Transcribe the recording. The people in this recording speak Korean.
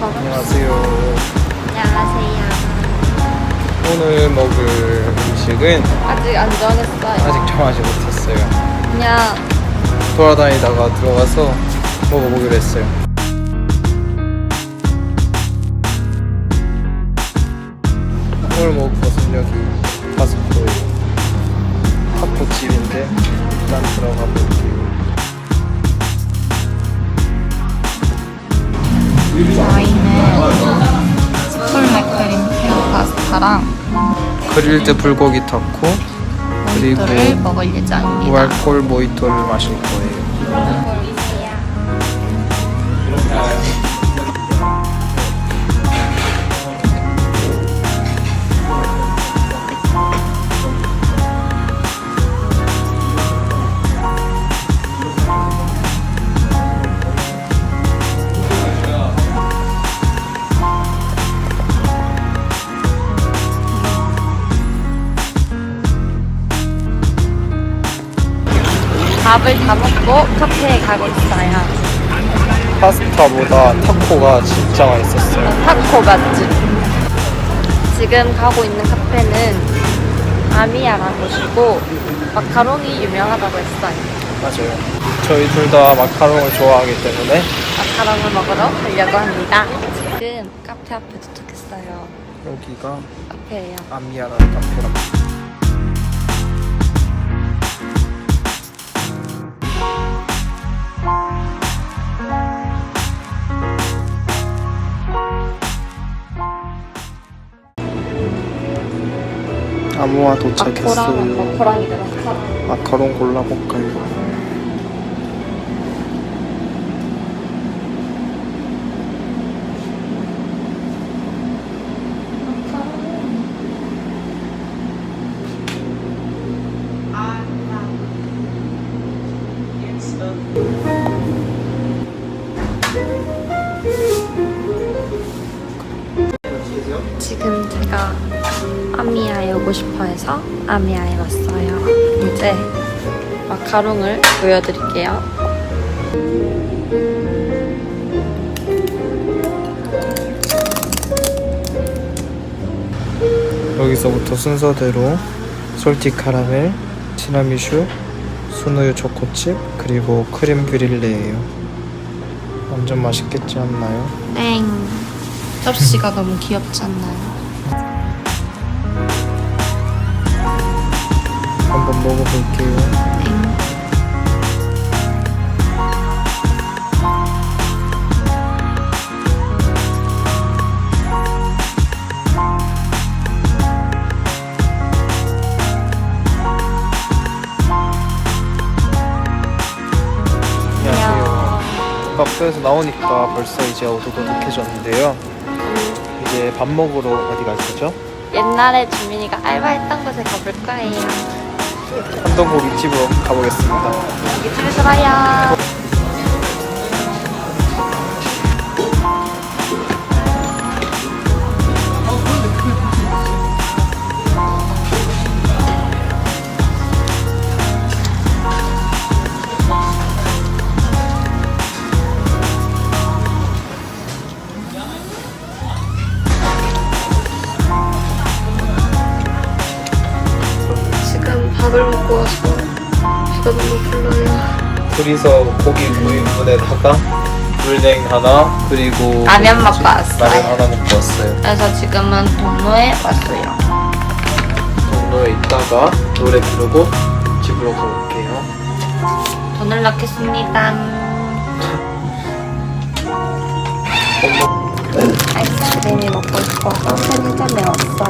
안녕하세요. 안녕하세요. 오늘 먹을 음식은 아직 안 정했어요. 아직 정하지 못했어요. 그냥 돌아다니다가 들어가서 먹어보기로 했어요. 먹을 것은 여기 파스코예요. 타코집인데 일단 들어가 볼게요. 저희는 스풀 맥크림 새우 파스타랑 그릴드 불고기 타코 그리고 먹을 예정입니다. 무알콜 모히또를 마실 거예요. 밥을 다 먹고 카페에 가고 있어요. 파스타보다 타코가 진짜 맛있었어요. 타코 맛집. 지금 가고 있는 카페는 아미야라는 곳이고 마카롱이 유명하다고 했어요. 맞아요. 저희 둘 다 마카롱을 좋아하기 때문에 마카롱을 먹으러 가려고 합니다. 지금 카페 앞에 도착했어요. 여기가 카페예요. 아미야라는 카페랍니다. 아무와 도착했어요. 마카롱이 들어서 마카롱 골라볼까요? 지금 제가 아미야에 오고 싶어 해서 아미야에 왔어요. 이제 마카롱을 보여드릴게요. 여기서부터 순서대로 솔티 카라멜, 티라미슈, 순우유 초코칩, 그리고 크림 브릴레예요. 완전 맛있겠지 않나요? 땡. 접시가 너무 귀엽지 않나요? 한번 먹어볼게요. 밥에서 나오니까 벌써 이제 어둑어둑해졌는데요. 이제 밥 먹으러 어디 갈 거죠? 옛날에 주민이가 알바했던 곳에 가볼 거예요. 한동고기 집으로 가보겠습니다. 줄 서요. 밥을 먹고 와서 배가 너무 불러요. 둘이서 고기 9인분에다가 물냉 하나 그리고 라면 먹고 왔어요. 라면 하나 먹고 왔어요. 그래서 지금은 동로에 왔어요. 동로에 있다가 노래 부르고 집으로 가볼게요. 돈을 넣겠습니다. 아이스크림이 먹고 싶어서 편의점에 왔어요.